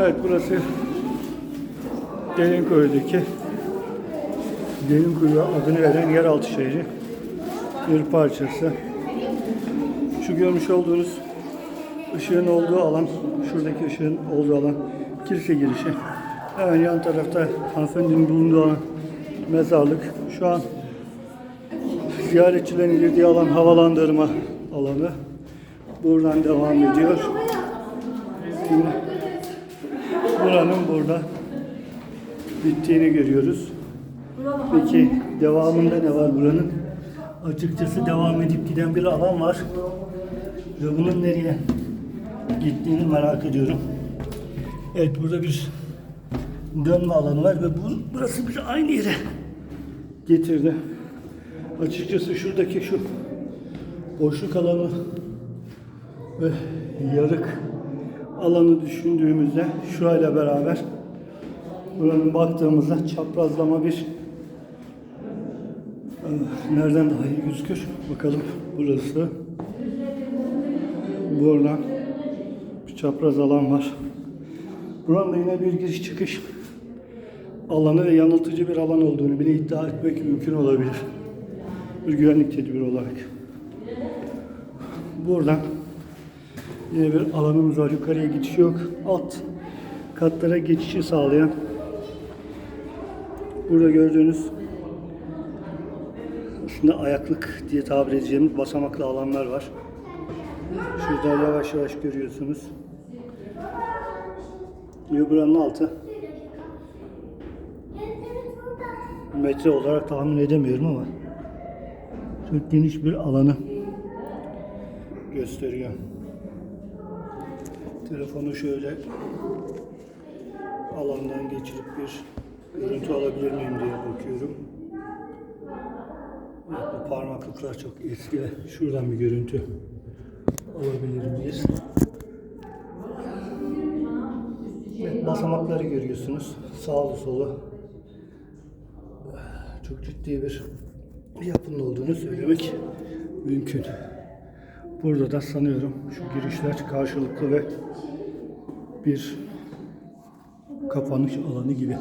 Evet burası Derinkuyu'daki Derinkuyu adını veren yeraltı şehri bir parçası. Şu görmüş olduğunuz ışığın olduğu alan, şuradaki ışığın olduğu alan kilise girişi. Hemen yan tarafta hanımefendinin bulunduğu alan mezarlık. Şu an ziyaretçilerin girdiği alan havalandırma alanı. Buradan devam ediyor. Şimdi buranın burada bittiğini görüyoruz. Peki devamında ne var buranın? Açıkçası devam edip giden bir alan var. Ve bunun nereye gittiğini merak ediyorum. Evet burada bir dönme alanı var ve bu, burası bizi aynı yere getirdi. Açıkçası şuradaki şu boşluk alanı ve yarık alanı düşündüğümüzde şurayla beraber buranın baktığımızda çaprazlama bir eh, nereden daha iyi gözükür? Bakalım burası. Buradan bir çapraz alan var. Buranın da yine bir giriş çıkış alanı ve yanıltıcı bir alan olduğunu bile iddia etmek mümkün olabilir. Bir güvenlik tedbiri olarak. Buradan yine bir alanımız var. Yukarıya geçiş yok. Alt katlara geçişi sağlayan burada gördüğünüz aslında ayaklık diye tabir edeceğimiz basamaklı alanlar var. Şurada yavaş yavaş görüyorsunuz. Ve buranın altı metre olarak tahmin edemiyorum ama çok geniş bir alanı gösteriyor. Telefonu şöyle alandan geçirip bir görüntü alabilir miyim diye bakıyorum. Bu parmaklıklar çok eski. Şuradan bir görüntü alabilir miyiz? Evet, basamakları görüyorsunuz. Sağlı solu. Çok ciddi bir yapının olduğunu söylemek mümkün. Burada da sanıyorum şu girişler karşılıklı ve bir kapanış alanı gibi.